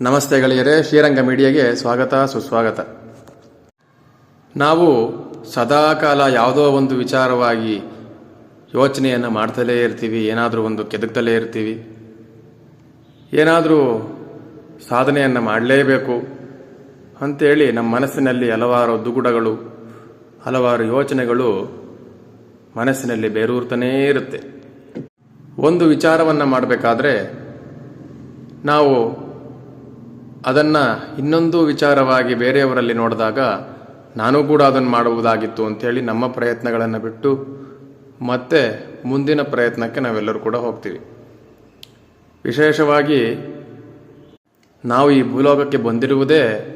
ನಮಸ್ತೆ ಗೆಳೆಯರೇ, ಶ್ರೀರಂಗ ಮೀಡಿಯಾಗೆ ಸ್ವಾಗತ, ಸುಸ್ವಾಗತ. ನಾವು ಸದಾಕಾಲ ಯಾವುದೋ ಒಂದು ವಿಚಾರವಾಗಿ ಯೋಚನೆಯನ್ನು ಮಾಡ್ತಲೇ ಇರ್ತೀವಿ, ಏನಾದರೂ ಒಂದು ಕೆದಕ್ತಲೇ ಇರ್ತೀವಿ. ಏನಾದರೂ ಸಾಧನೆಯನ್ನು ಮಾಡಲೇಬೇಕು ಅಂತೇಳಿ ನಮ್ಮ ಮನಸ್ಸಿನಲ್ಲಿ ಹಲವಾರು ದುಗುಡಗಳು, ಹಲವಾರು ಯೋಚನೆಗಳು ಮನಸ್ಸಿನಲ್ಲಿ ಬೇರೂರ್ತನೇ ಇರುತ್ತೆ. ಒಂದು ವಿಚಾರವನ್ನು ಮಾಡಬೇಕಾದ್ರೆ ನಾವು ಅದನ್ನು ಇನ್ನೊಂದು ವಿಚಾರವಾಗಿ ಬೇರೆಯವರಲ್ಲಿ ನೋಡಿದಾಗ ನಾನು ಕೂಡ ಅದನ್ನು ಮಾಡುವುದಾಗಿತ್ತು ಅಂಥೇಳಿ ನಮ್ಮ ಪ್ರಯತ್ನಗಳನ್ನು ಬಿಟ್ಟು ಮತ್ತೆ ಮುಂದಿನ ಪ್ರಯತ್ನಕ್ಕೆ ನಾವೆಲ್ಲರೂ ಕೂಡ ಹೋಗ್ತೀವಿ. ವಿಶೇಷವಾಗಿ ನಾವು ಈ ಭೂಲೋಕಕ್ಕೆ ಬಂದಿರುವುದೇ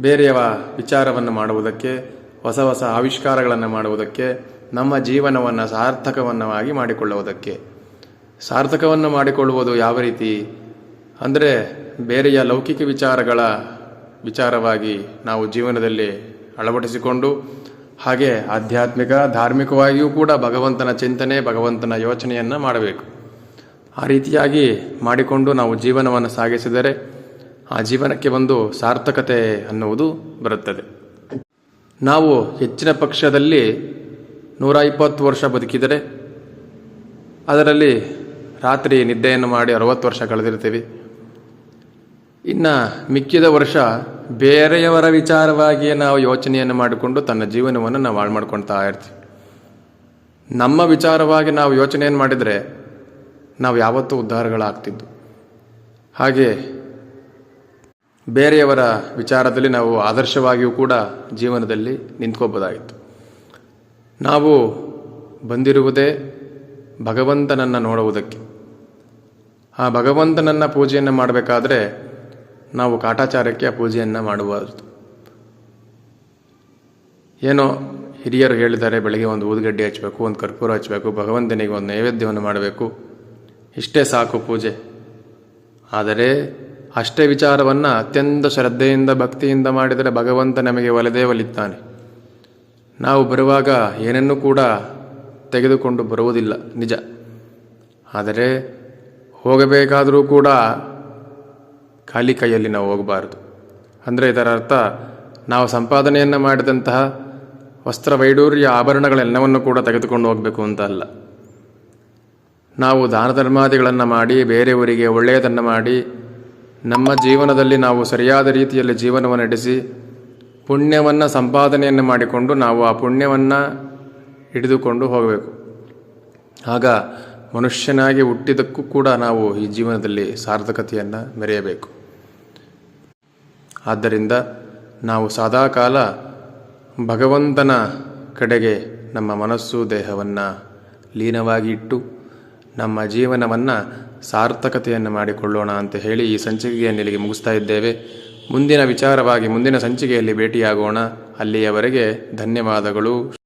ಬೇರೆಯವ ವಿಚಾರವನ್ನು ಮಾಡುವುದಕ್ಕೆ, ಹೊಸ ಹೊಸ ಆವಿಷ್ಕಾರಗಳನ್ನು ಮಾಡುವುದಕ್ಕೆ, ನಮ್ಮ ಜೀವನವನ್ನು ಸಾರ್ಥಕವನ್ನವಾಗಿ ಮಾಡಿಕೊಳ್ಳುವುದಕ್ಕೆ. ಸಾರ್ಥಕವನ್ನು ಮಾಡಿಕೊಳ್ಳುವುದು ಯಾವ ರೀತಿ? ಅಂದರೆ ಬೇರೆಯ ಲೌಕಿಕ ವಿಚಾರಗಳ ವಿಚಾರವಾಗಿ ನಾವು ಜೀವನದಲ್ಲಿ ಅಳವಡಿಸಿಕೊಂಡು, ಹಾಗೆ ಆಧ್ಯಾತ್ಮಿಕ, ಧಾರ್ಮಿಕವಾಗಿಯೂ ಕೂಡ ಭಗವಂತನ ಚಿಂತನೆ, ಭಗವಂತನ ಯೋಚನೆಯನ್ನು ಮಾಡಬೇಕು. ಆ ರೀತಿಯಾಗಿ ಮಾಡಿಕೊಂಡು ನಾವು ಜೀವನವನ್ನು ಸಾಗಿಸಿದರೆ ಆ ಜೀವನಕ್ಕೆ ಒಂದು ಸಾರ್ಥಕತೆ ಅನ್ನುವುದು ಬರುತ್ತದೆ. ನಾವು ಹೆಚ್ಚಿನ ಪಕ್ಷದಲ್ಲಿ ನೂರ ಇಪ್ಪತ್ತು ವರ್ಷ ಬದುಕಿದರೆ, ಅದರಲ್ಲಿ ರಾತ್ರಿ ನಿದ್ದೆಯನ್ನು ಮಾಡಿ ಅರವತ್ತು ವರ್ಷ ಕಳೆದಿರ್ತೀವಿ ಇನ್ನು ಮಿಕ್ಕಿದ ವರ್ಷ ಬೇರೆಯವರ ವಿಚಾರವಾಗಿಯೇ ನಾವು ಯೋಚನೆಯನ್ನು ಮಾಡಿಕೊಂಡು ತನ್ನ ಜೀವನವನ್ನು ನಾವು ಹಾಳು ಮಾಡ್ಕೊಳ್ತಾ ಇರ್ತೀವಿ. ನಮ್ಮ ವಿಚಾರವಾಗಿ ನಾವು ಯೋಚನೆಯನ್ನು ಮಾಡಿದರೆ ನಾವು ಯಾವತ್ತೂ ಉದ್ಧಾರಗಳಾಗ್ತಿದ್ದು. ಹಾಗೆ ಬೇರೆಯವರ ವಿಚಾರದಲ್ಲಿ ನಾವು ಆದರ್ಶವಾಗಿಯೂ ಕೂಡ ಜೀವನದಲ್ಲಿ ನಿಂತ್ಕೋಬೋದಾಗಿತ್ತು ನಾವು ಬಂದಿರುವುದೇ ಭಗವಂತನನ್ನು ನೋಡುವುದಕ್ಕೆ. ಆ ಭಗವಂತನನ್ನು ಪೂಜೆಯನ್ನು ಮಾಡಬೇಕಾದ್ರೆ ನಾವು ಕಾಟಾಚಾರಕ್ಕೆ ಪೂಜೆಯನ್ನು ಮಾಡಬಾರದು ಏನೋ ಹಿರಿಯರು ಹೇಳಿದ್ದಾರೆ, ಬೆಳಗ್ಗೆ ಒಂದು ಊದುಗಡ್ಡೆ ಹಚ್ಚಬೇಕು ಒಂದು ಕರ್ಪೂರ ಹಚ್ಚಬೇಕು ಭಗವಂತನಿಗೆ ಒಂದು ನೈವೇದ್ಯವನ್ನು ಮಾಡಬೇಕು. ಇಷ್ಟೇ ಸಾಕು ಪೂಜೆ. ಆದರೆ ಅಷ್ಟೇ ವಿಚಾರವನ್ನು ಅತ್ಯಂತ ಶ್ರದ್ಧೆಯಿಂದ, ಭಕ್ತಿಯಿಂದ ಮಾಡಿದರೆ ಭಗವಂತ ನಮಗೆ ಒಲದೇ ಒಲಿತಾನೆ ನಾವು ಬರುವಾಗ ಏನನ್ನೂ ಕೂಡ ತೆಗೆದುಕೊಂಡು ಬರುವುದಿಲ್ಲ, ನಿಜ. ಆದರೆ ಹೋಗಬೇಕಾದರೂ ಕೂಡ ಖಾಲಿ ಕೈಯಲ್ಲಿ ನಾವು ಹೋಗಬಾರದು. ಅಂದರೆ ಇದರ ಅರ್ಥ ನಾವು ಸಂಪಾದನೆಯನ್ನು ಮಾಡಿದಂತಹ ವಸ್ತ್ರ ವೈಡೂರ್ಯ ಆಭರಣಗಳೆಲ್ಲವನ್ನು ಕೂಡ ತೆಗೆದುಕೊಂಡು ಹೋಗಬೇಕು ಅಂತ ಅಲ್ಲ. ನಾವು ದಾನ ಧರ್ಮಾದಿಗಳನ್ನು ಮಾಡಿ ಬೇರೆಯವರಿಗೆ ಒಳ್ಳೆಯದನ್ನು ಮಾಡಿ, ನಮ್ಮ ಜೀವನದಲ್ಲಿ ನಾವು ಸರಿಯಾದ ರೀತಿಯಲ್ಲಿ ಜೀವನವನ್ನು ನಡೆಸಿ ಪುಣ್ಯವನ್ನು ಸಂಪಾದನೆಯನ್ನು ಮಾಡಿಕೊಂಡು ನಾವು ಆ ಪುಣ್ಯವನ್ನು ಹಿಡಿದುಕೊಂಡು ಹೋಗಬೇಕು. ಆಗ ಮನುಷ್ಯನಾಗಿ ಹುಟ್ಟಿದಕ್ಕೂ ಕೂಡ ನಾವು ಈ ಜೀವನದಲ್ಲಿ ಸಾರ್ಥಕತೆಯನ್ನು ಮೆರೆಯಬೇಕು. ಆದ್ದರಿಂದ ನಾವು ಸದಾಕಾಲ ಭಗವಂತನ ಕಡೆಗೆ ನಮ್ಮ ಮನಸ್ಸು ದೇಹವನ್ನು ಲೀನವಾಗಿ ಇಟ್ಟು ನಮ್ಮ ಜೀವನವನ್ನು ಸಾರ್ಥಕತೆಯನ್ನು ಮಾಡಿಕೊಳ್ಳೋಣ ಅಂತ ಹೇಳಿ ಈ ಸಂಚಿಕೆಯನ್ನು ಇಲ್ಲಿಗೆ ಮುಗಿಸ್ತಾ ಇದ್ದೇವೆ. ಮುಂದಿನ ವಿಚಾರವಾಗಿ ಮುಂದಿನ ಸಂಚಿಕೆಯಲ್ಲಿ ಭೇಟಿಯಾಗೋಣ. ಅಲ್ಲಿಯವರೆಗೆ ಧನ್ಯವಾದಗಳು.